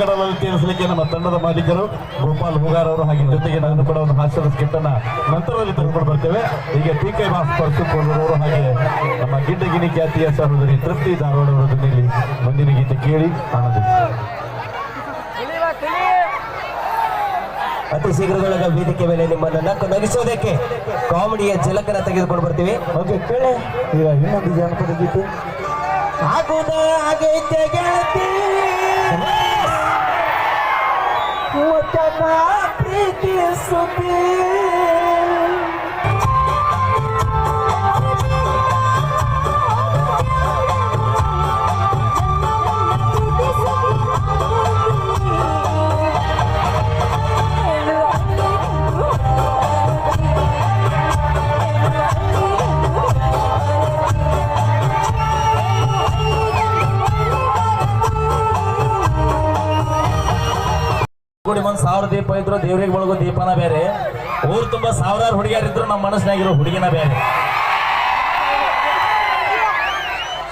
ತಮ್ಮೆಲ್ಲರ ತೀರಿಸಲಿಕ್ಕೆ ನಮ್ಮ ತಂಡದ ಮಾಲೀಕರು ಗೋಪಾಲ್ ಹುಗಾರ್ ಅವರು ಹಾಗೆ ಜೊತೆಗೆ ನಾನು ಕೂಡ ಒಂದು ಹಾಸ್ಯದ ಸ್ಕಿಟ್ ಅನ್ನ ನಂತರದಲ್ಲಿ ತೆಗೆದುಕೊಂಡು ಬರ್ತೇವೆ. ಈಗ ಟಿ ಕೆ ಅವರು ಹಾಗೆ ನಮ್ಮ ಗಿಡ್ಡಗಿನಿ ಖ್ಯಾತಿಯ ಸಹೋದರಿ ತೃಪ್ತಿ ಧಾರವಾಡ ಅವರ ಜೊತೆಯಲ್ಲಿ ಮುಂದಿನ ಗೀತೆ ಕೇಳಿ ಆನಂದಿಸಿ ಅತಿ ಶೀಘ್ರದೊಳಗ ವೇದಿಕೆ ಮೇಲೆ ನಿಮ್ಮನ್ನು ನಕ್ಕು ನಗಿಸೋದಕ್ಕೆ ಕಾಮಿಡಿಯ ಜಲಕನ ತೆಗೆದುಕೊಂಡು ಬರ್ತೀವಿ. ಓಕೆ ಕೇಳಿ. ಈಗ ಇನ್ನೊಂದು ಜನಪದ ಗೀತೆ. ಆಗುದ ಆಗೈತೆ ಗೆಳತಿ. Tana Piki Subi. ಇದ್ರು ದೇವ್ರಿಗೆ ಬಳಗೋ ದೀಪನ ಬೇರೆ. ಊರು ತುಂಬಾ ಸಾವಿರಾರು ಹುಡುಗಿಯರಿದ್ರು ನಮ್ಮ ಮನಸ್ಸಿನಾಗಿರೋ ಹುಡುಗಿನ ಬೇರೆ.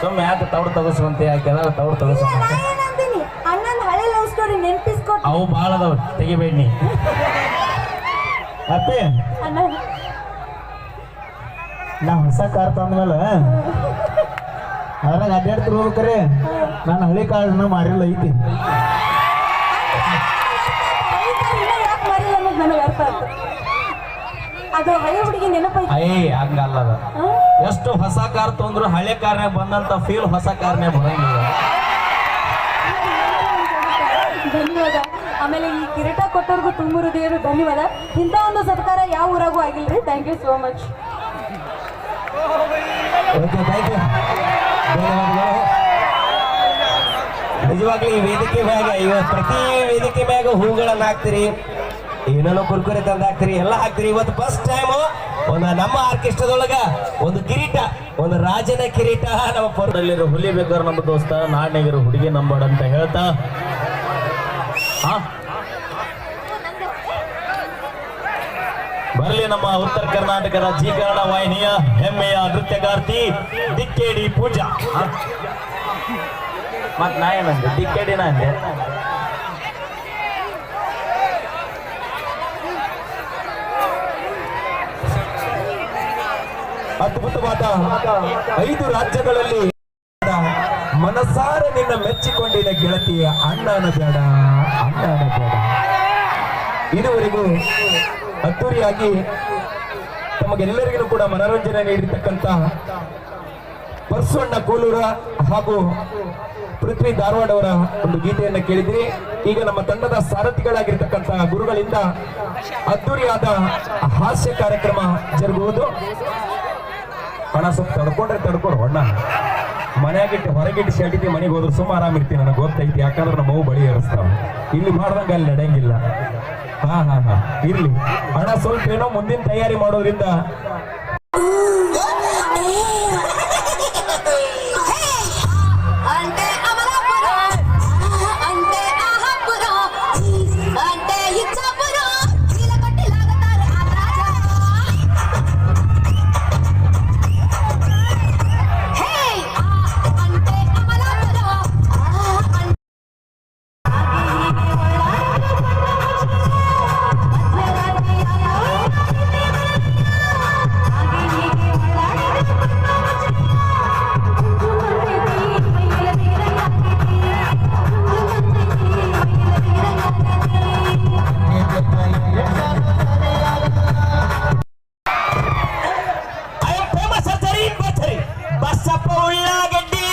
ಸುಮ್ಮನೆ ಯಾಕೆ ತವಡು ತಗಸುವಂತೆ ಯಾಕೆ ತವಡು ತಗಸುವಂತೆ? ಅವು ಭಾಳ ಅದಾವ ತೆಗಿಬೇಡಿ. ನೀ ಅಪ್ಪಿ ನಾ ಹೊಸ ಕಾರ್ ತಂದ್ಮೇಲೆ ಅದ್ರಾಗ ಅಡ್ಡಾಡ್ತಿರ್ಬೇಕ್ರಿ ನಾನು ಹಳಿ ಕಾರ್ಡ್ನ ಮಾರಿಲ್ಲ ಐತಿ. ಅದು ಹಳೆ ಹುಡುಗಿ ನೆನಪೈತಿ ಅಯ್ಯ ಹಂಗಲ್ಲ ಅದು? ಎಷ್ಟು ಹೊಸ ಕಾರ್ ತೊಂದ್ರು ಹಳೆ ಕಾರ್ನಾಗ ಬಂದಂತ ಫೀಲ್ ಹೊಸ ಕಾರ್ನಾಗ ಬರಂಗಿಲ್ಲ. ಧನ್ಯವಾದ. ಆಮೇಲೆ ಈ ಕಿರೀಟ ಕೊಟ್ಟವ್ರಿಗೂ ತುಂಬ ದೇವರು ಧನ್ಯವಾದ. ಇಂಥ ಒಂದು ಸತ್ಕಾರ ಯಾವ ಊರಾಗೂ ಆಗಿಲ್ರಿ? Thank you so much okay thank you ನಿಜವಾಗ್ಲೂ ಈ ವೇದಿಕೆ ಮ್ಯಾಗ ಇವತ್ತು ಪ್ರತಿ ವೇದಿಕೆ ಮ್ಯಾಗ ಹೂಗಳನ್ನ ಹಾಕ್ತಿರಿ ಏನೇನೋ ಕುರ್ಕುರೆ ತಂದು ಹಾಕ್ತೀರಿ, ಎಲ್ಲ ಹಾಕ್ತೀರಿ. ಇವತ್ತು ಫಸ್ಟ್ ಟೈಮ್ ಒಂದು ನಮ್ಮ ಆರ್ಕೆಸ್ಟ್ರಾದೊಳಗ ಒಂದು ಕಿರೀಟ, ಒಂದು ರಾಜನ ಕಿರೀಟ ನಮ್ಮ ಪೊರದಲ್ಲಿರೋ ಹುಲಿ ಬೇಕಾದ್ರೆ ನಮ್ಮ ದೋಸ್ತ ನಾಡ್ನಾಗಿರೋ ಹುಡುಗಿ ನಂಬಾಡ ಅಂತ ಹೇಳ್ತಾ. ಬರಲಿ ನಮ್ಮ ಉತ್ತರ ಕರ್ನಾಟಕದ ಜಿ ಕನ್ನಡ ವಾಹಿನಿಯ ಹೆಮ್ಮೆಯ ನೃತ್ಯಗಾರ್ತಿ ದಿಕ್ಕೇಡಿ ಪೂಜಾ. ಮತ್ ನಾ ಏನಂದೆ? ದಿಕ್ಕೇಡಿನ ಅಂದೆ. ಅದ್ಭುತವಾದ ಐದು ರಾಜ್ಯಗಳಲ್ಲಿ ಮನಸಾರ ನಿನ್ನ ಮೆಚ್ಚಿಕೊಂಡಿನ ಗೆಳತಿಯ ಅಣ್ಣನ ಬೇಡ ಅಣ್ಣನ ಬೇಡ. ಇದುವರೆಗೂ ಅದ್ದೂರಿಯಾಗಿ ತಮಗೆಲ್ಲರಿಗೂ ಕೂಡ ಮನೋರಂಜನೆ ನೀಡಿರ್ತಕ್ಕಂಥ ಪರಸಣ್ಣ ಕೋಲೂರ ಹಾಗೂ ಪೃಥ್ವಿ ಧಾರವಾಡ ಅವರ ಒಂದು ಗೀತೆಯನ್ನ ಕೇಳಿದ್ರಿ. ಈಗ ನಮ್ಮ ತಂಡದ ಸಾರಥಿಗಳಾಗಿರ್ತಕ್ಕಂತಹ ಗುರುಗಳಿಂದ ಅದ್ದೂರಿಯಾದ ಹಾಸ್ಯ ಕಾರ್ಯಕ್ರಮ ಜರುಗುವುದು. ಹಣ ಸ್ವಲ್ಪ ತಡ್ಕೊಂಡ್ರೆ ತಡ್ಕೊಡು ಹೊಣ್ಣ ಮನೆಯಾಗಿಟ್ಟು ಹೊರಗಿಟ್ಟು ಶೆಟ್ಟಿದ್ದೆ ಮನೆಗೆ ಹೋದ್ರೆ ಸುಮ್ಮ ಆರಾಮಿರ್ತೀನಿ ನನಗೆ ಗೊತ್ತೈತಿ, ಯಾಕಂದ್ರೆ ನಮ್ಮ ಮಗು ಬಳಿ ಏರಿಸ್ತಾವ. ಇಲ್ಲಿ ಮಾಡ್ದಂಗೆ ಅಲ್ಲಿ ನಡೆಯಂಗಿಲ್ಲ. ಹಾ ಹಾ ಹಾ. ಇರ್ಲಿ. ಹಣ ಸ್ವಲ್ಪ ಏನೋ ಮುಂದಿನ ತಯಾರಿ ಮಾಡೋದ್ರಿಂದ ಉಳ್ಳಾಗಡ್ಡಿ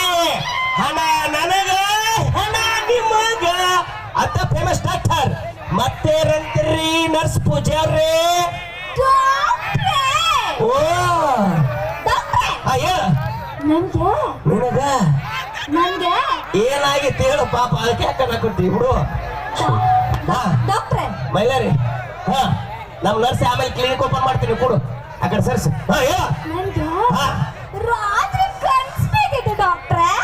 ಹಣ ನನಗ ಹಣ ನಿಮಗ. ಅಂತ ಫೇಮಸ್ ಡಾಕ್ಟರ್ ಮತ್ತೆ ರಂತ್ರಿ ನರ್ಸ್ ಪೂಜಾರ್ರಿ ಓ. ಆ, ಹೇಳ. ನನ್ಗೆ? ನಿನಗ? ನನಗೆ? ಏನಾಗಿತ್ತು ಹೇಳು ಪಾಪ ಅದಕ್ಕೆ ಯಾಕನ್ನ ಕೊಟ್ಟಿ ಬಿಡು. ಹಾ. ಡಾಕ್ಟ್ರೆ. ಮೈಲಾರಿ ಹಾ. ನಮ್ಮ ನರ್ಸ್ ಆಮೇಲೆ ಕ್ಲಿನಿಕ್ ಓಪನ್ ಮಾಡ್ತೀನಿ ಕೊಡು. ಆ ಕಡೆ ಸರ್ಸ್. ಹಾ ಹೇಳ. ನನ್ಗೆ? ರಾತ್ರಿ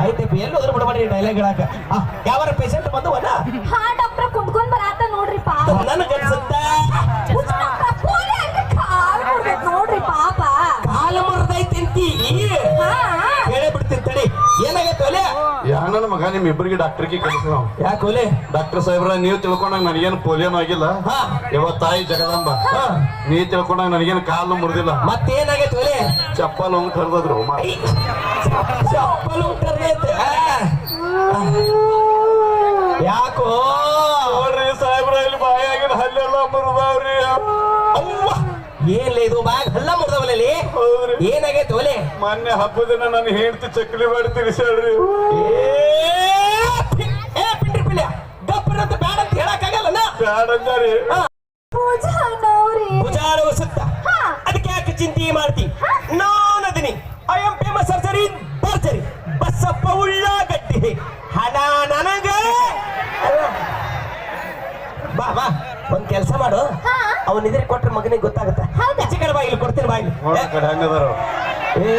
ಆಯ್ತಪ್ಪ ಎಲ್ಲಿ ಹೋದ್ರು ಬಿಡಬೇಡಿ ಡೈಲಾಗ್ ಹೇಳಕ ಯಾವ ಪೇಷಂಟ್ ಬಂದವನ ಒಲೆ ಮಗ ನಿಮ್ ಇಬ್ಬರಿಗೆ ಡಾಕ್ಟರ್ಗೆ ಗೆ ನಾವು. ಯಾಕೆ ಒಲೆ ಡಾಕ್ಟರ್ ಸಾಹೇಬ್ರ ನೀವು ತಿಳ್ಕೊಂಡಾಗ ನನಗೇನು ಪೋಲಿಯೋನು ಆಗಿಲ್ಲ. ಹಾ. ಇವತ್ ತಾಯಿ ಜಗದಂಬ. ಹಾ. ನೀ ತಿಳ್ಕೊಂಡಾಗ ನನಗೇನು ಕಾಲು ಮುರಿದಿಲ್ಲ. ಮತ್ತೇನಾಗೈತೆ ಒಲೆ ಚಪ್ಪಲ್ ಹೋಗಿ ಕರ್ದದ್ರು ಚಪ್ಪಲು ಯಾಕೋ? ನೋಡ್ರಿ ಸಾಹೇಬ್ರ ಇಲ್ಲಿ ಬಾಯಾಗಿನ ಹಲ್ಲೆಲ್ಲ ಮುರಿದವ್ರಿ. ಅವ್ವ. ಏನ್ಲೇ ಇದು? ಬಾಗ್ ಹಲ್ಲ ಮುರ್ದವಲ್ಲಿ ಹೌದ್ರಿ. ಏನಾಗೈತೆ ಒಲೆ? ಮೊನ್ನೆ ಹಬ್ಬದ ನನ್ನ ಹೆಂಡತಿ ಚಕ್ಲಿ ಮಾಡಿ ತಿಳಿಸ್ಯಾಳ್ರಿ ಏ ಪಿಂಡ್ರಿ ಪಿಲ್ಯ ಗಪ್ಪರಂತ ಬ್ಯಾಡ ಅಂತ ಹೇಳಕ್ಕಾಗಲ್ಲ ಬ್ಯಾಡಂದಾರಿ ಪೂಜಾ ನೋಡ್ರಿ ಭುಜಾರ ಸುತ್ತ. ಅದಕ್ಕೆ ಯಾಕೆ ಚಿಂತೆ ಮಾಡ್ತಿ? ನಾನು ಅದಿನಿ. ಐ ಆಮ್ ಫೇಮಸ್ ಸರ್ಜರಿ ಬರ್ಜರಿ ಬಸ್ಸಪ್ಪ ಉಳ್ಳಾಗಡ್ಡಿ. ಹಣ ನನಗ. ಬಾ ಬಾ. ಒಂದ್ ಕೆಲಸ ಮಾಡು. ಅವನ್ ಇದ್ರೆ ಕೊಟ್ರೆ ಮಗನಿಗೆ ಗೊತ್ತಾಗುತ್ತೆ. ಹೌದಾ? ಈಚೆ ಕಡೆ ಬಾ ಇಲ್ಲಿ ಕೊಡ್ತೀನಿ ಬಾ ಇಲ್ಲಿ. ನೋಡ್ರಿ ಕಡೆ ಹಂಗದಾರ. ಏ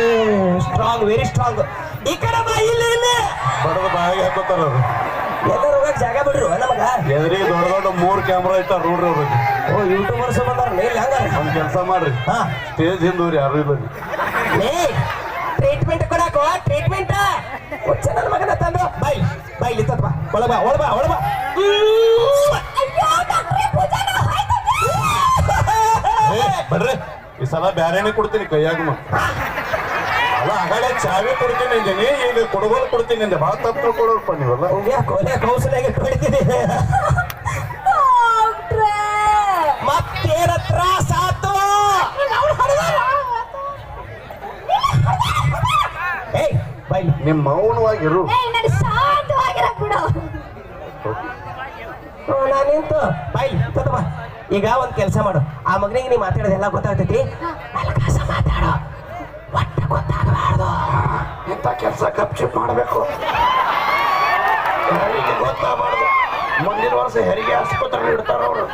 ಸ್ಟ್ರಾಂಗ್ ವೆರಿ ಸ್ಟ್ರಾಂಗ್ ಈ ಕಡೆ ಬಾ ಇಲ್ಲಿ ಇಲ್ಲಿ. ಬಡದ ಬಾಯಿಗೆ ಹಾಕೋತಾರ ಅವ್ರು. ಎಲ್ಲರೂ ಹೋಗಕ್ ಜಾಗ ಬಿಡ್ರು ನಮಗ? ಎದುರಿಗೆ ದೊಡ್ಡ ದೊಡ್ಡ ಮೂರ್ ಕ್ಯಾಮ್ರಾ ಇಟ್ಟಾರ ನೋಡ್ರಿ ಅವ್ರಿಗೆ ಓ ಯೂಟ್ಯೂಬರ್ಸ್ ಬಂದಾರ ನೀಲ್ ಹಂಗಾರ? ಒಂದ್ ಕೆಲಸ ಮಾಡ್ರಿ. ಹಾ. ಸ್ಟೇಜ್ ಹಿಂದೂರಿ ಯಾರು ಇಲ್ಲ ಟ್ರೀಟ್ಮೆಂಟ್ ಲೇ ಟ್ರೀಟ್ಮೆಂಟ್ ಕೊಡಾಕೋ ಟ್ರೀಟ್ಮೆಂಟ್ ಹುಚ್ಚ ನನ್ನ ಮಗನ ತಂದು. ಬೈ ಬೈ ಇಲ್ಲಿ ತಪ್ಪ ಬಾ. ಬಾ ಬಾ ಒಳಗ ಬಾ ಒಳಗ ಬಾ ಅಯ್ಯೋ ಡಾಕ್ಟ್ರೇ ಪೂಜಾ ಏ, ಬಡ್ರಿ ಈ ಸಲ ಬ್ಯಾರೇನೆ ಕೊಡ್ತೀನಿ ಕೈಯಾಗ ಅಲ್ಲ ಆಗಾಳೆ ಚಾವಿ ಕೊಡ್ತೀನಿ ಅಂದಿನಿ ಈಗ ಕೊಡಗೋಲು ಕೊಡ್ತೀನಿ ಅಂದೆ. ಭಾಳ ತಪ್ಪು ತಿಳ್ಕೊಳ್ಳೋರ್ಪ ನೀವಲ್ಲ. ಕೌಶಲ್ಯಾಗ ಕೊಡ್ತೀನಿ ಮತ್ತೇನ ತ್ರಾಸ ಆತು? ಏಯ್ ಬೈ ನಿಮ್ ಮೌನವಾಗಿರು. ಏಯ್ ಈಗ ಒಂದ್ ಕೆಲಸ ಮಾಡು. ಆ ಮಗನಿಗೆ ನೀ ಮಾತಾಡೋದೆಲ್ಲ ಗೊತ್ತಾಗ್ತೈತಿ. ಮಲಕಾಸ ಮಾತಾಡು. ಒಟ್ಟು ಗೊತ್ತಾಗಬಾರ್ದು. ಇಂಥ ಕೆಲಸ ಕಪ್ ಚಿಪ್ ಮಾಡಬೇಕು. ಯಾರಿಗೆ ಗೊತ್ತಾಗಬಾರ್ದು. ಮುಂದಿನ ವರ್ಷ ಹೆರಿಗೆ ಆಸ್ಪತ್ರೆ ಇಡ್ತಾರ ಅವರು.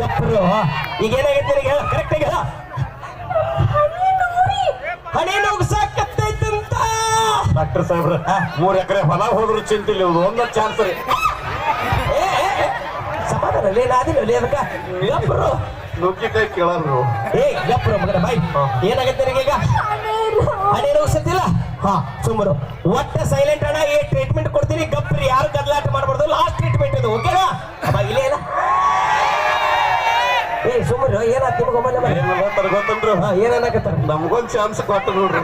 ಗಪ್ಪರು ಈಗ ಏನಾಗೈತೆ ನಿನಗೆ? ಹೇಳ ಕರೆಕ್ಟ್ ಆಗಿ ಹೇಳ. ಹಣೆ ನುಗ್ಸಾಕತ್ತೈತಂತ ಡಾಕ್ಟರ್ ಸಾಹೇಬ್ರ ಮೂರ್ ಎಕರೆ ಹೊಲ ಹೋದ್ರು ಚಿಂತಿಲ್ಲ ಒಂದ ಚಾನ್ಸ್ ರೀ. ಲೇ ನಾದಿನ ಲೇ ಅದಕ್ಕ ಗಪ್ಪರು ನುಗ್ಗಿ ಕೈ ಕೇಳಲ್ರು ಏ ಗಪ್ಪರು ಮಗನ ಬಾಯ್ ಏನಾಗತ್ತೆ ನಿನಗೆ ಈಗ ಹಣೆ ನುಗ್ಸತ್ತಿಲ್ಲ ಹಾ ಸುಮ್ಮರು ಒಟ್ಟ ಸೈಲೆಂಟ್ ಅಣ್ಣ ಏ ಟ್ರೀಟ್ಮೆಂಟ್ ಕೊಡ್ತೀನಿ ಗಪ್ರಿ ಯಾರು ಗದ್ಲಾಟ ಮಾಡಬಾರ್ದು ಲಾಸ್ಟ್ ಟ್ರೀಟ್ಮೆಂಟ್ ಇದು ಓಕೆನಾ ಅಮ್ಮ ಇಲ್ಲೇ ಇಲ್ಲ ಏ ಸುಮ್ಮರು ಏನಾಗ್ತಿ ನಿಮ್ಗೆ ಒಮ್ಮೆ ಏನ್ ಗೊತ್ತಾರ ಗೊತ್ತನ್ರಿ ಹಾ ಏನನ್ನಕತ್ತಾರ ನಮ್ಗೊಂದ್ ಚಾನ್ಸ್ ಕೊಟ್ಟು ನೋಡ್ರಿ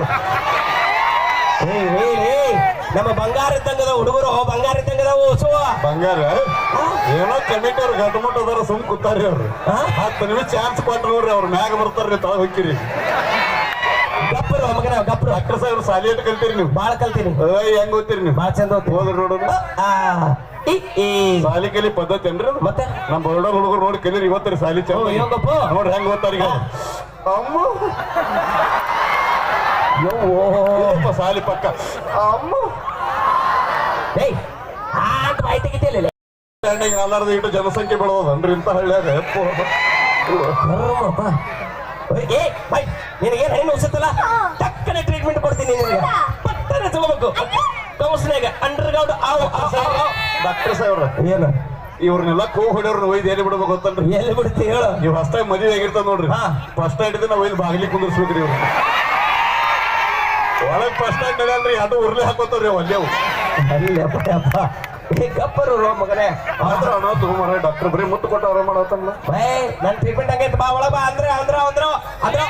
ಏ ಏ ಏ ನಮ್ಮ ಬಂಗಾರ ಇದ್ದಂಗದ ಹುಡುಗರು ಬಂಗಾರ ತಂಗದ ಓಸುವ ಬಂಗಾರ? ಏನೋ ಕಮಿಟಿ ಅವ್ರು ಗಂಟು ಮುಟ್ಟ ಅದಾರ ಸುಮ್ ಕೂತಾರಿ ಅವ್ರು? ಹತ್ತು ನಿಮಿಷ ಚಾನ್ಸ್ ಕೊಟ್ಟು ನೋಡ್ರಿ ಅವ್ರ ಮ್ಯಾಗ ಬರ್ತಾರ್ರಿ ತಳ ಹೋಗಿರಿ ಗಪ್ಪರು ಮಗನ ಗಪ್ಪರು. ಡಾಕ್ಟರ್ ಸಾವಿರ ಸಾಲಿ ಇಟ್ಟು ಕಲ್ತೀರಿ ನೀವು? ಬಾಳ ಕಲ್ತೀರಿ ಏಯ್ ಹೆಂಗ್ ಓದ್ತೀರಿ ನೀವು? ಬಾಳ ಚಂದ ಓದ್ತೀನಿ. ಹೋದ್ರಿ ನೋಡೋಣ. ಸಾಲಿ ಕಲಿ ಪದ್ಧತಿ ಏನ್ರಿ ಮತ್ತೆ? ನಮ್ಮ ಬರೋಡ ಹುಡುಗರು ನೋಡಿ ಕಲೀರಿ ಇವತ್ತರಿ ಸಾಲಿ ಚಂದ? ನೋಡ್ರಿ ಹೆಂಗ್ ಓದ್ತಾರೀಗ ಅಮ್ಮ. ಯವ್ವೋ. ಸಾಲಿ ಪಕ್ಕ. ಅಮ್ಮ. ಏಯ್ ಆ ಅಂತ ಬಾಯಿ ತೆಗಿತಿಲ್ಲ ಎಣ್ಣೆಗೆ ನಾಲಾರ್ದ ಇಟ್ಟು ಜನಸಂಖ್ಯೆ ಬೆಳೋದನ್ರಿ ಇಂಥ ಹಳ್ಳಿಯಾಗ. ಓಯ್, ಏ ಬೈ ನಿನಗೇನು ಹೆಣ್ಣು ಉಸಿತಲ್ಲ? ಟಕ್ಕನೆ ಟ್ರೀಟ್ಮೆಂಟ್ ಕೊಡ್ತೀನಿ ನಿನಗೆ. ಪಟ್ಟನೆ ತಗೋಬೇಕು. ಕೌನ್ಸಿಲಾಗ ಅಂಡರ್ ಗ್ರೌಂಡ್ ಆವ್. ಡಾಕ್ಟರ್ ಸಾಹೇಬ್ರ ಏನು? ಇವ್ರನ್ನೆಲ್ಲ ಕೋ ಹೊಡೆಯವ್ರನ್ನ ಒಯ್ದು ಎಲ್ಲಿ ಬಿಡ್ಬೇಕು ಅಂತಂದ್ರೆ ಎಲ್ಲಿ ಬಿಡ್ತಿ ಹೇಳು. ನೀವು ಹೊಸ್ತಾಗಿ ಮದುವೆ ಆಗಿರ್ತದ ನೋಡ್ರಿ. ಹಾ. ಫಸ್ಟ್ ನೈಟ್ ನಾವು ಒಯ್ದು ಬಾಗಿಲಿ ಕುಂದಿರ್ಸ್ಬೇಕ್ರಿ ಇವ್ರು ಒಳಗ್ ಫಸ್ಟ್ ನೈಟ್ ನಡೆಯಲ್ರಿ ಅದು ಉರ್ಲಿ ಹಾಕೋತಾವ್ರಿ ಒಲ್ಲೆವು ಏ ಗಪ್ಪರು ರೋ ಮಗನೇ. ಆದ್ರ ಅಣ್ಣ ತಗೊಂಬರ ಡಾಕ್ಟರ್ ಬರೀ ಮುತ್ತು ಕೊಟ್ಟು ಅವ್ರ ಮಾಡತ್ತಲ್ಲ ಬೈ ನನ್ನ ಟ್ರೀಟ್ಮೆಂಟ್ ಹಂಗೈತೆ ಬಾ ಒಳ ಬಾ ಅಂದ್ರೆ ಅಂದ್ರ ಅಂದ್ರ ಅಂದ್ರ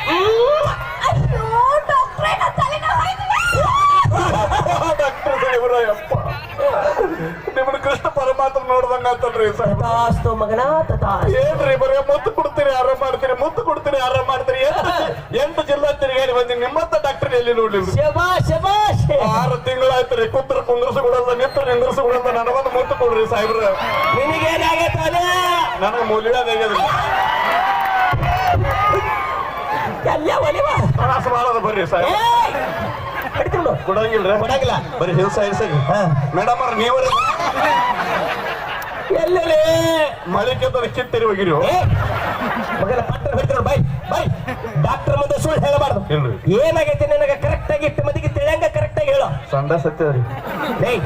ಡಾಕ್ಟ್ರೇ ಸಾಹೇಬ್ರ ಯಪ್ಪ. ನಿಮ್ಮನ್ನ ಕೃಷ್ಣ ಪರಮಾತ್ಮ ನೋಡ್ದಂಗ ಅಂತಲ್ರಿ ಸಾಹೇಬ್ ತಥಾಸ್ತು ಮಗನ ಏನ್ರಿ ಬರೀ ಬರ್ರಿ ಸಾಹೇಬ್. ಹಿಡ್ಕೊಂಡು ಕೊಡಂಗಿಲ್ರಿ. ಕೊಡಂಗಿಲ್ಲ. ಬರೀ ಹಿಂಸ ಹಿಂಸಗಿ ಹಾ. ಮೇಡಮ್ ಅವ್ರ ನೀವರೇ. ಮಳೆ ಮಳಿಕೆ ಕಿತ್ತಿರಿ ಹೋಗಿರಿ. ಮಗನ ಪಟ್ಟ ಹಿಡ್ಕೊಂಡು ಬೈ ಬೈ ಡಾಕ್ಟರ್ ಮುಂದೆ ಇಲ್ರಿ. ಏನಾಗೈತಿ ನಿನಗೆ ಕರೆಕ್ಟ್ ಆಗಿ ಇಟ್ಟು ಮದಿಗೆ ತಿಳಿಯಂಗ ಕರೆಕ್ಟ್ ಆಗಿ ಹೇಳು. ಸಂಡ ಸತ್ಯದ್ರಿ ಏಯ್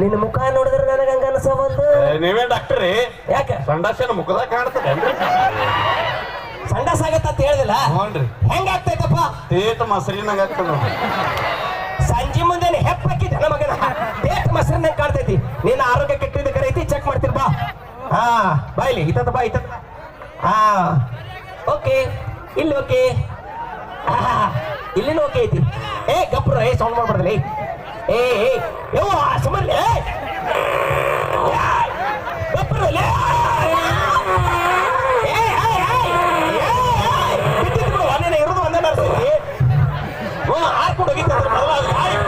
ನಿನ್ನ ಮುಖ ನೋಡಿದ್ರೆ ನನಗೆ ಹಂಗ ಅನ್ಸಬಂದು ನೀವೇ ಡಾಕ್ಟರ್. ಯಾಕೆ? ಸಂಡಾಸನ ಮುಖದಾಗ ಕಾಣ್ತದೇನ್ರಿ? ಸಂಡಾಸ ಆಗತ್ತ ಅಂತ ಹೇಳಿದಿಲ್ಲ. ಹ್ಞೂನ್ರಿ. ಹೆಂಗಾಗ್ತೈತಪ್ಪ? ತೇಟ ಮಸರಿನಂಗ ಆಗ್ತದ ನೋಡಿ ಸಂಜೆ ಮುಂದೆ ಹೆಪ್ಪಕ್ಕಿದ್ದೆ ನನ್ನ ಮಗನ. ತೇಟ ಮೊಸರಿನಂಗೆ ಕಾಣ್ತೈತಿ. ನಿನ್ನ ಆರೋಗ್ಯ ಕೆಟ್ಟಿದ್ದ ಕರೆ ಐತಿ ಚೆಕ್ ಮಾಡ್ತೀರಿ ಬಾ. ಹಾ ಬಾ ಇಲ್ಲಿ ಇತ್ತ ಬಾ ಇತ್ತ ಹಾ ಓಕೆ ಇಲ್ಲಿ ಓಕೆ. ಇಲ್ಲಿನೂ ಓಕೆ ಐತಿ. ಏ ಗಪ್ರ ಏ ಸೌಂಡ್ ಮಾಡ್ಬಾರ್ದಲ್ಲ ಏ. ಏ ಯವ್ವ ಸುಮ್ಮನೆ ಓ ಹಾರ್ಕೊಂಡು ಹೋಗಿತ್ತು ಅದ್ರ ಮೊದಲು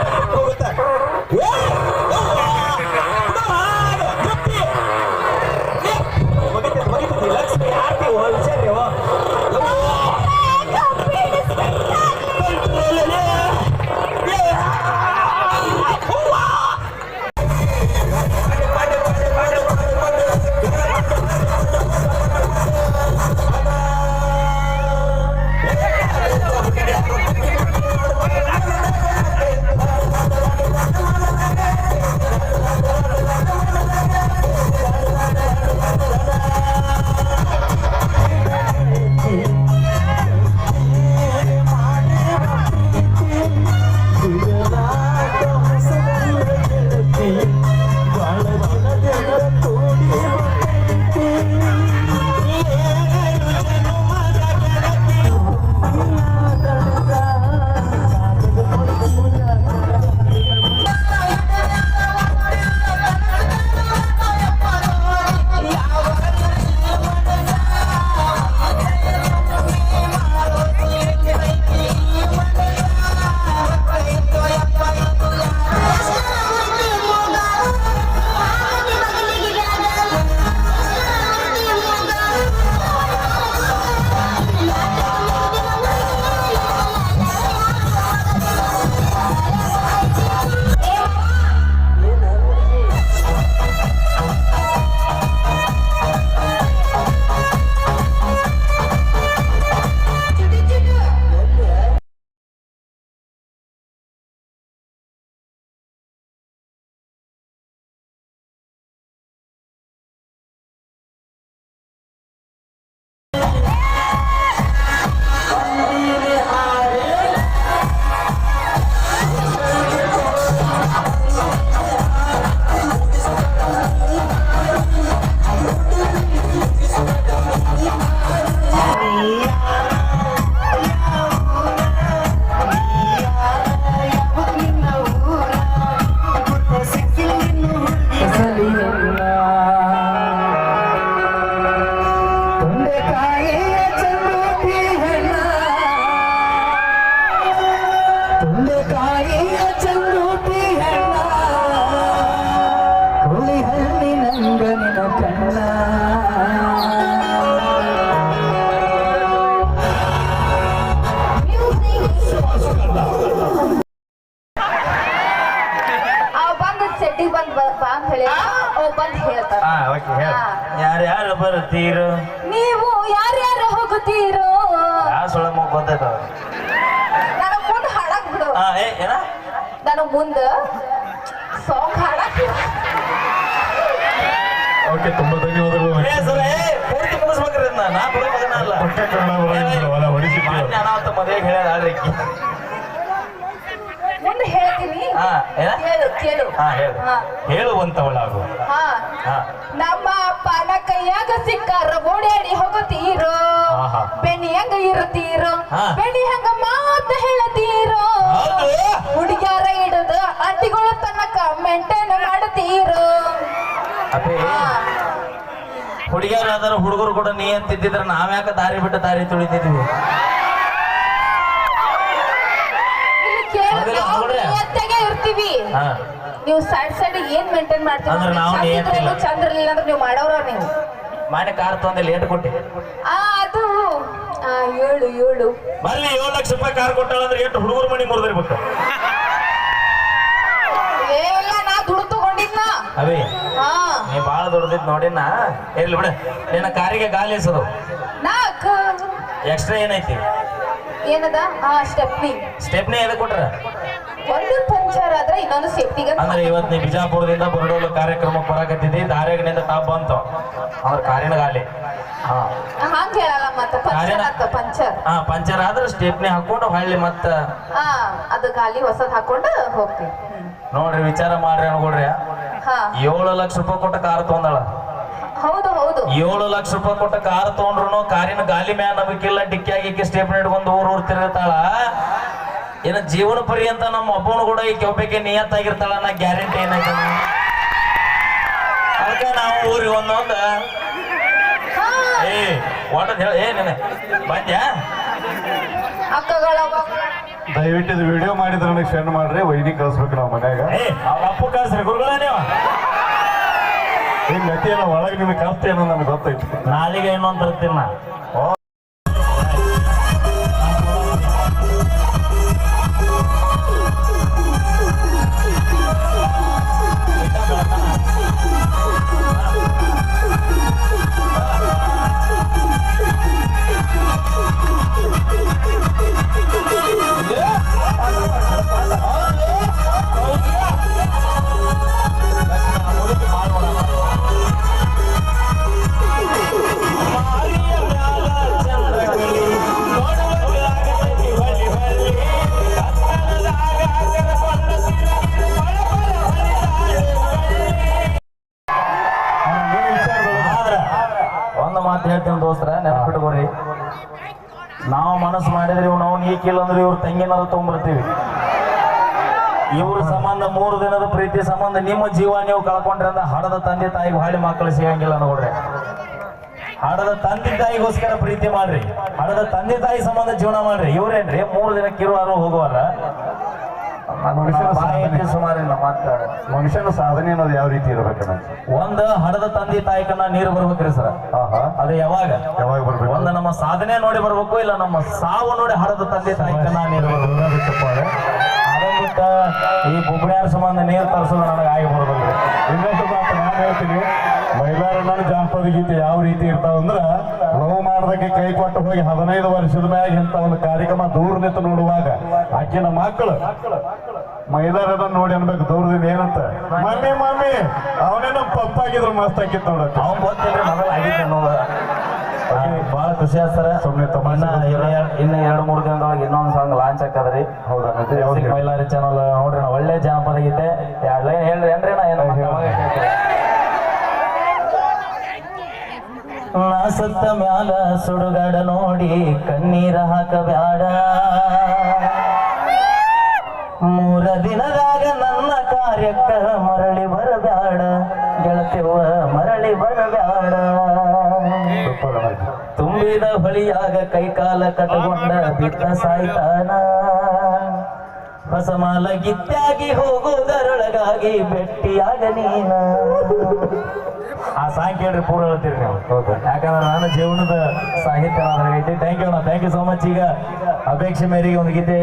ಬಂದ್ ಸೆಟ್ಟಿಗೆ ಬಂದ್ ಬಾ ಅಂತ ಹೇಳಿ ಓ ಬಂದ್ ಹೇಳ್ತಾರ. ಹಾ ಓಕೆ ಹೇಳಿ. ಹಾ. ಯಾರ್ಯಾರು ಬರ್ತೀರು? ನೀವು ಯಾರ್ಯಾರು ಹೋಗುತ್ತೀರೋ? ಯಾವ ಸುಳ್ಳ ಮಗ ನನಗ್ ಮುಂದ್ ಹಾಡಕ್ ಬಿಡು. ಹಾ ಏ ಏನ? ನನಗ್ ಮುಂದ ಸಾಂಗ್ ಹಾಡಕ್ ಓಕೆ ತುಂಬಾ ಧನ್ಯವಾದಗಳು. ಏ ಸರ ಏ ಪೂರ್ತಿ ಮುಗಿಸ್ಬೇಕ್ರಿ ಇದನ್ನ ನಾ ಬಿಡೋ ಮಗನ ಅಲ್ಲ. ಕನ್ನಡ ಅನಾಹುತ ಮದುವೆಗೆ ಹೇಳ್ಯಾರ ಹೇಳ್ತೀನಿ. ಹಾ ಏನ ಕೇಳು ಕೇಳು. ಹಾ ಹೇಳು. ಹಾ. ಹೇಳುವಂತವಳಾಗು. ಹಾ. ಹಾ. ನಮ್ಮ ಅಪ್ಪನ ಕೈಯಾಗ ಸಿಕ್ಕಾರ ಓಡಾಡಿ ಹೋಗುತ್ತೀರೋ ಆಹಾ. ಬೆಣ್ಣಿ ಹೆಂಗ ಇರುತ್ತೀರೋ? ಹಾ. ಬೆಣ್ಣಿ ಹೆಂಗ ಮಾತ ಹೇಳತೀರೋ? ಹೌದು. ಹುಡುಗ್ಯಾರ ಹಿಡಿದು ಅಂಟಿಗಳ ತನಕ ಮೇಂಟೈನ್ ಮಾಡತೀರೋ? ಅಪ್ಪೇ. ಹಾ. ಹುಡುಗಿಯರು ಹುಡುಗರು ಕೂಡ ನೀ ಅಂತಿದ್ದಿದ್ರೆ ನಾವ್ಯಾಕ ದಾರಿ ಬಿಟ್ಟು ದಾರಿ ತುಳಿತಿದ್ವಿ ಇಲ್ಲಿ ಕೇಳು, ಹೌದಿಲ್ಲ, ನಾವು ನೋಡ್ರಿ? ನಿಯತ್ತಾಗೆ ಇರ್ತೀವಿ ಹಾ. ನೀವು ಸೈಡ್ ಸೈಡ್ ಏನ್ ಮೇಂಟೈನ್ ಮಾಡ್ತೀವಿ ಅಂದ್ರೆ ನಾವು ನಿಯತ್ತಿಲ್ಲ. ಚಂದ ಇರ್ಲಿಲ್ಲ ಅಂದ್ರೆ ನೀವು ಮಾಡೋರ ನೀವು? ಮಾನ್ಯ ಕಾರ್ ತಂದೆ ಲೇಟ್ ಕೊಟ್ಟೆ. ಆ ಅದು ಆ, ಏಳು ಏಳು. ಬರ್ಲಿ ಏಳು ಲಕ್ಷ ರೂಪಾಯಿ ಕಾರ್ ಕೊಟ್ಟಾಳ ಅಂದ್ರೆ ಎಷ್ಟು ಹುಡುಗರು ಮಣಿ ಮುರಿದಿರ್ಬೇಕು? ಎಲ್ಲ ನಾ ದುಡ್ಡು ತಗೊಂಡಿದ್ನ. ಅವೇ ಹಾ. ನೀ ಬಾಳ ದೊಡ್ಡದಿದ್ ನೋಡಿನ ಇರ್ಲಿ ಬಿಡ. ನಿನ್ನ ಕಾರಿಗೆ ಗಾಲಿ ಎಸದು. ನಾಲ್ಕು. ಎಕ್ಸ್ಟ್ರಾ ಏನೈತಿ? ಏನದ? ಹಾ ಸ್ಟೆಪ್ನಿ ಸ್ಟೆಪ್ನಿ ಎದಕ್ಕೆ ಕೊಟ್ರ? ಒಂದು ಪಂಚರ್ ಆದ್ರೆ ಇನ್ನೊಂದು ಸೇಫ್ಟಿಗೆ ಅಂದ್ರೆ ಇವತ್ತು ನೀ ಬಿಜಾಪುರದಿಂದ ಬರಡೋಲು ಕಾರ್ಯಕ್ರಮಕ್ಕೆ ಬರಾಕತ್ತಿದ್ದಿ ದಾರ್ಯಾಗನಿಂದ ಟಾಪ್ ಬಂತು. ಅವ್ರ ಕಾರಿನ ಗಾಲಿ. ಹಾ. ಹಂಗ ಹೇಳಲ್ಲ ಮತ್ತ ಪಂಚರ್ ಆತ ಪಂಚರ್. ಹಾ ಪಂಚರ್ ಆದ್ರೆ ಸ್ಟೆಪ್ನಿ ಹಾಕೊಂಡು ಹೊಳ್ಳಿ ಮತ್ತ ಹಾ ಅದು ಗಾಲಿ ಹೊಸದ್ ಹಾಕೊಂಡು ಹೋಗ್ತೀವಿ. ನೋಡ್ರಿ ವಿಚಾರ ಮಾಡ್ರಿ ಅನ್ಕೊಡ್ರಿ ಹಾ. ಏಳು ಲಕ್ಷ ರೂಪಾಯಿ ಕೊಟ್ಟ ಕಾರ್ ತಗೊಂಡಳ ಹೌದು ಹೌದು. ಏಳು ಲಕ್ಷ ರೂಪಾಯಿ ಕೊಟ್ಟ ಕಾರ್ ತೊಗೊಂಡ್ರು ಕಾರಿನ ಗಾಲಿ ಮ್ಯಾನ್ ನಂಬಿಕಿಲ್ಲ ಡಿಕ್ಕಿ ಆಗಿಕ್ಕೆ ಸ್ಟೇಪ್ ಇಟ್ಕೊಂಡು ಊರ್ ಊರ್ ತಿರುಗ್ತಾಳ ಏನ ಜೀವನ ಪರ್ಯಂತ ನಮ್ಮ ಅಪ್ಪನ ಕೂಡ ಈ ಕೆಬ್ಬಕ್ಕೆ ನಿಯತ್ತಾಗಿರ್ತಾಳ ನಾ ಗ್ಯಾರಂಟಿ ಏನೈತೆ ಅದಕ್ಕೆ ನಾವು ಊರಿಗೆ ಒಂದೊಂದು ಏ ಒಟ್ಟದ್ ಹೇಳ. ಏ ನೆನೆ ಬಂದ್ಯಾ? ಅಕ್ಕಗಳ ದಯವಿಟ್ಟು ಇದು ವಿಡಿಯೋ ಮಾಡಿದ್ರೆ ನನಗೆ ಸೆಂಡ್ ಮಾಡ್ರಿ ವೈನಿ ಕಳಿಸ್ಬೇಕು ನಾವು ಮನ್ಯಾಗ. ಏ ಅವ್ರ ಅಪ್ಪು ಕಳ್ಸ್ರಿ ಗುರುಗಳ ನೀವು. ಹಿಂಗ್ ಗತಿ ಏನೋ ಒಳಗೆ ನಿಮಗೆ ಕಲ್ತೇನೋ ನನಗೆ ಗೊತ್ತೈತಿ. ನಾಲಿಗೆ ಏನೋ ಅಂತ ನಾ. ಆದ್ರ ಮೂರು ದಿನದ ಪ್ರೀತಿ ಸಂಬಂಧ ನಿಮ್ಮ ಜೀವ ನೀವು ಕಳ್ಕೊಂಡ್ರೆ ಅಂದ್ರೆ ಹಡದ ತಂದೆ ತಾಯಿಗೆ ಹಾಳಿ ಮಕ್ಕಳು ಸಿಗಂಗಿಲ್ಲ ನೋಡ್ರಿ. ಹಡದ ತಂದೆ ತಾಯಿಗೋಸ್ಕರ ಪ್ರೀತಿ ಮಾಡ್ರಿ. ಹಡದ ತಂದೆ ತಾಯಿ ಸಂಬಂಧ ಜೀವನ ಮಾಡ್ರಿ. ಇವ್ರೇನ್ರಿ? ಮೂರು ದಿನ ಇರುವಾರ ಹೋಗುವಾರ ಮನುಷ್ಯನ ಸಾಧನೆ. ಮಾತಾಡ ಮನುಷ್ಯನ ಸಾಧನೆ ಅನ್ನೋದು ಯಾವ ರೀತಿ ಇರಬೇಕು ಒಂದ್ ಹಡದ ತಂದೆ ತಾಯಿಕನ್ನ ನೀರು ಬರ್ಬೇಕ್ರಿ ಸರ್. ಆಹಾ. ಅದು ಯಾವಾಗ? ಯಾವಾಗ ಬರ್ಬೇಕು? ಒಂದು ನಮ್ಮ ಸಾಧನೆ ನೋಡಿ ಬರ್ಬೇಕು ಇಲ್ಲ ನಮ್ಮ ಸಾವು ನೋಡಿ ಹಡದ ತಂದೆ ತಾಯಿಕನ್ನ ನೀರು ಬರ್ಬೇಕು. ಅದನ್ನ ಈ ಬುಬ್ಬ್ಯಾರ ಸಂಬಂಧ ನೀರು ತರಿಸೋದು ನನಗೆ ಆಗಿ ಬರ್ಬೇಕು ಇನ್ನೊಂದು ಮಾತು ನಾನು ಹೇಳ್ತೀನಿ ಮೈಲಾರಣ್ಣನ ಜಾನಪದ ಗೀತೆ ಯಾವ ರೀತಿ ಇರ್ತಾವಂದ್ರ ಲವ್ ಮಾಡೋದಕ್ಕೆ ಕೈ ಕೊಟ್ಟು ಹೋಗಿ ಹದಿನೈದು ವರ್ಷದ ಮ್ಯಾಗ ಇಂಥ ಒಂದು ಕಾರ್ಯಕ್ರಮ ದೂರ ನಿಂತು ನೋಡುವಾಗ ಆಕಿನ ಮಕ್ಕಳು ಮೈಲಾರನ್ನ ನೋಡಿ ಅನ್ಬೇಕು ದೂರದಿಂದ ಏನಂತ. ಮಮ್ಮಿ ಮಮ್ಮಿ ಅವನೇ ನಮ್ಮ ಪಪ್ಪ ಆಗಿದ್ರು ಮಸ್ತ್ ಹಾಕಿತ್ತು ನೋಡಕ್ಕೆ ಅವ್ನು ಗೊತ್ತಿಲ್ರಿ ಮೊದಲು ಆಗಿದ್ದೆ ಅನ್ನೋದು ಬಹಳ ಖುಷಿ ಆಗ್ತಾರೆ ಸುಮ್ಮನೆ ತಮ್ಮಣ್ಣ ಇನ್ನ ಎರಡು ಮೂರು ದಿನದೊಳಗೆ ಇನ್ನೊಂದು ಸಾಂಗ್ ಲಾಂಚ್ ಹಾಕದ್ರಿ ಹೌದಾ? ಮೈಲಾರಿ ಚಾನಲ್ ನೋಡ್ರಿ ಒಳ್ಳೆ ಜಾನಪದ ಗೀತೆ. ಎರಡು ಲೈನ್ ಹೇಳ್ರಿ ಏನ್ರಿ ನಾ ಏನು ಮತ್ತೆ ಅವಾಗ ಹೇಳ್ತೀನಿ. ನಾ ಸುತ್ತ ಮ್ಯಾಲ ಸುಡುಗಡ ನೋಡಿ ಕಣ್ಣೀರ ಹಾಕಬ್ಯಾಡ. ಮೂರ ದಿನದಾಗ ನನ್ನ ಕಾರ್ಯಕ್ಕ ಮರಳಿ ಬರಬ್ಯಾಡ. ಗೆಳತಿವ ಮರಳಿ ಬರಬ್ಯಾಡ. ತುಂಬಿದ ಹೊಳಿಯಾಗ ಕೈಕಾಲ ಕಟ್ಟಗೊಂಡ ಬಿಟ್ಟ ಸಾಯ್ತಾನ. ಹೊಸ ಮಾಲ ಗಿತ್ತಾಗಿ ಹೋಗುವುದರೊಳಗಾಗಿ ಭೆಟ್ಟಿಯಾಗ ನೀನ. ಆ ಸಾಂಗ್ ಕೇಳ್ರಿ ಪೂರ ಹೇಳ್ತೀರಿ ನೀವು. ಯಾಕಂದ್ರೆ ನನ್ನ ಜೀವನದ ಸಾಹಿತ್ಯ ಐತಿ ಥ್ಯಾಂಕ್ ಯು ಅಣ್ಣ. ಥ್ಯಾಂಕ್ ಯು ಸೋ ಮಚ್ ಈಗ ಅಪೇಕ್ಷೆ ಮೇರೆಗೆ ಒಂದು ಗೀತೆ